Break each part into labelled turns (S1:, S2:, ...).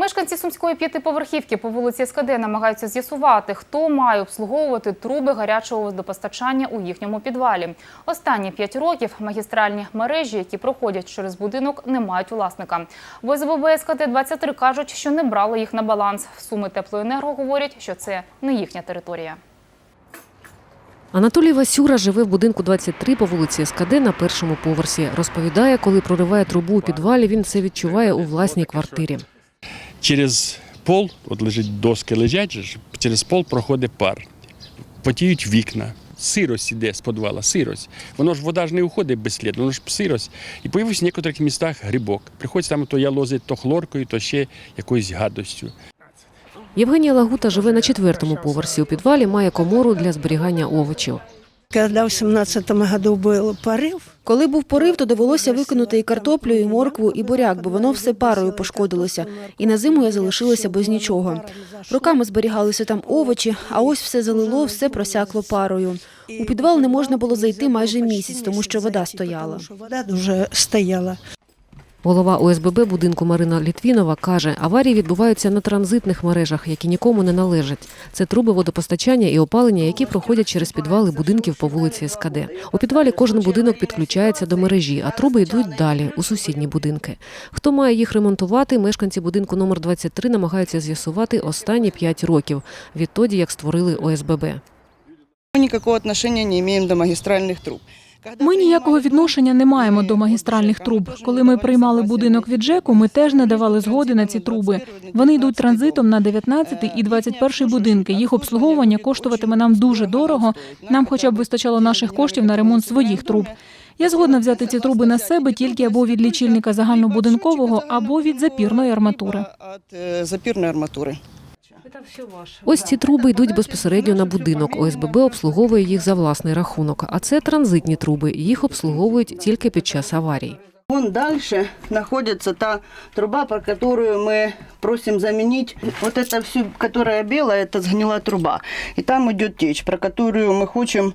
S1: Мешканці сумської п'ятиповерхівки по вулиці СКД намагаються з'ясувати, хто має обслуговувати труби гарячого водопостачання у їхньому підвалі. Останні п'ять років магістральні мережі, які проходять через будинок, не мають власника. В ОСББ СКД-23 кажуть, що не брали їх на баланс. Суми Теплоенерго говорять, що це не їхня територія.
S2: Анатолій Васюра живе в будинку 23 по вулиці СКД на першому поверсі. Розповідає, коли прориває трубу у підвалі, він це відчуває у власній квартирі.
S3: Через пол, от лежить доски лежать, через пол проходить пар. Потіють вікна. Сирость іде з підвала, сирость. Воно ж вода ж не уходить безслідно, воно ж сирость. І появився в некоторих містах грибок. Приходиться там то ялозить то хлоркою, то ще якоюсь гадостю.
S2: Євгенія Лагута живе на четвертому поверсі. У підвалі має комору для зберігання овочів.
S4: Когда в семнадцатом году був порив.
S5: Коли був порив, то довелося викинути і картоплю, і моркву, і буряк, бо воно все парою пошкодилося. І на зиму я залишилася без нічого. Роками зберігалися там овочі, а ось все залило, все просякло парою. У підвал не можна було зайти майже місяць, тому що вода стояла.
S4: вода дуже стояла.
S2: Голова ОСББ будинку Марина Літвінова каже, аварії відбуваються на транзитних мережах, які нікому не належать. Це труби водопостачання і опалення, які проходять через підвали будинків по вулиці СКД. У підвалі кожен будинок підключається до мережі, а труби йдуть далі у сусідні будинки. Хто має їх ремонтувати, мешканці будинку номер 23 намагаються з'ясувати останні 5 років, відтоді як створили ОСББ.
S6: Мы никакого отношения не имеем до магистральных труб. Когда
S7: Ми ніякого
S6: принимали
S7: відношення не маємо до
S6: мы
S7: магістральних
S6: ЖК,
S7: труб.
S6: прошлый
S7: Коли ми
S6: год
S7: приймали
S6: согласен
S7: будинок від ЖЕКу, ми теж не давали згоди на ці труби. Вони йдуть транзитом на 19 і 21 будинки. Їх обслуговування коштуватиме нам дуже дорого. Нам хоча б вистачало наших коштів на ремонт своїх труб. Я згодна взяти ці труби на себе тільки або від лічильника загальнобудинкового, або від запірної арматури.
S6: От э, запирной арматуры.
S2: Ось ці труби йдуть безпосередньо на будинок. ОСББ обслуговує їх за власний рахунок. А це транзитні труби. Їх обслуговують тільки під час аварій.
S6: Вон дальше находится та труба, про которую мы просим заменить. Вот это все, которая белая, это сгнила труба. И там идет течь, про которую мы хотим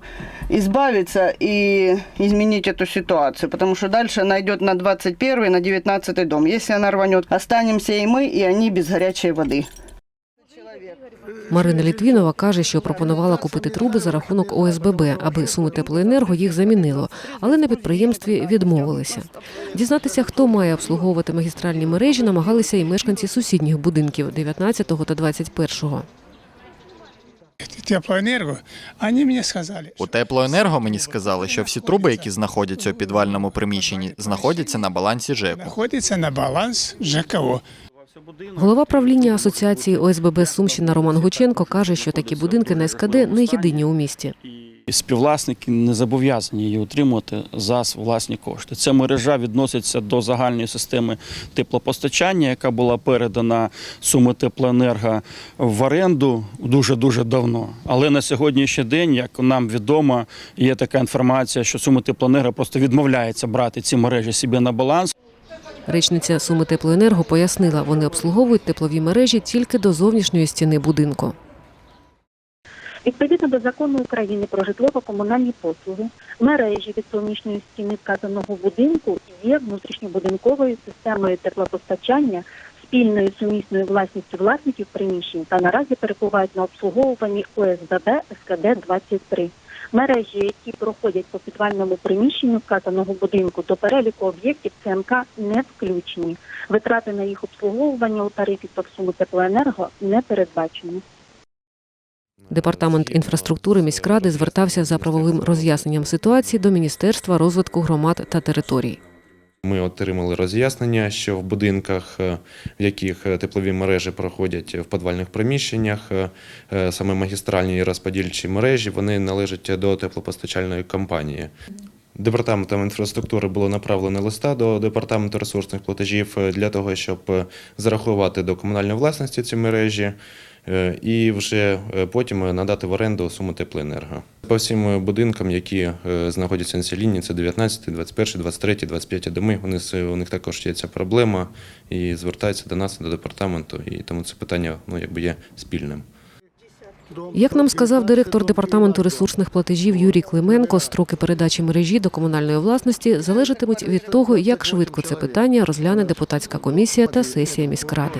S6: избавиться и изменить эту ситуацию. Потому что дальше она идет на 21 на 19 дом. Если она рванет, останемся и мы, и они без горячей воды.
S2: Марина Літвінова каже, що пропонувала купити труби за рахунок ОСББ, аби Суми Теплоенерго їх замінило, але на підприємстві відмовилися. Дізнатися, хто має обслуговувати магістральні мережі, намагалися і мешканці сусідніх будинків 19-го та 21-го.
S8: теплоэнерго, они мне сказали,
S9: У теплоенерго мені сказали, що всі труби, які знаходяться у підвальному приміщенні, знаходяться на балансі ЖЕКу.
S8: находится на баланс ЖКО.
S2: Голова правління асоціації ОСББ Сумщина Роман Гученко каже, що такі будинки на СКД не єдині у місті.
S3: Співвласники не зобов'язані її утримувати за власні кошти. Ця мережа відноситься до загальної системи теплопостачання, яка була передана Суми Теплоенерго в оренду дуже дуже давно. Але на сьогоднішній день, як нам відомо, є така інформація, що Суми Теплоенерго просто відмовляється брати ці мережі собі на баланс.
S2: Речниця Суми Теплоенерго пояснила, вони обслуговують теплові мережі тільки до зовнішньої стіни будинку.
S10: Відповідно до закону України про житлово-комунальні послуги, мережі від зовнішньої стіни вказаного будинку є внутрішньобудинковою системою теплопостачання спільною сумісною власністю власників приміщень та наразі перебувають на обслуговуванні ОСББ СКД-23. Мережі, які проходять по підвальному приміщенню вказаного будинку до переліку об'єктів ЦМК не включені. Витрати на їх обслуговування у тарифі Таксуму теплоенерго не передбачені.
S2: Департамент інфраструктури міськради звертався за правовим роз'ясненням ситуації до Міністерства розвитку громад та територій.
S11: Ми отримали роз'яснення, що в будинках, е, в яких е, теплові мережі проходять в подвальних приміщеннях, е, саме магістральні і розподільчі мережі, вони належать до теплопостачальної компанії. Департаментом інфраструктури було направлено листа до департаменту ресурсних платежів е, для того, щоб е, зарахувати до комунальної власності ці мережі е, і вже потім надати в оренду суму теплоенерго. По всім будинкам, які знаходяться на цій лінії, це 19, 21, 23, 25 доми. Вони у них також є ця проблема і звертаються до нас, до департаменту, і тому це питання ну якби є спільним.
S2: Як нам сказав директор департаменту ресурсних платежів Юрій Клименко, строки передачі мережі до комунальної власності залежатимуть від того, як швидко це питання розгляне депутатська комісія та сесія міськради.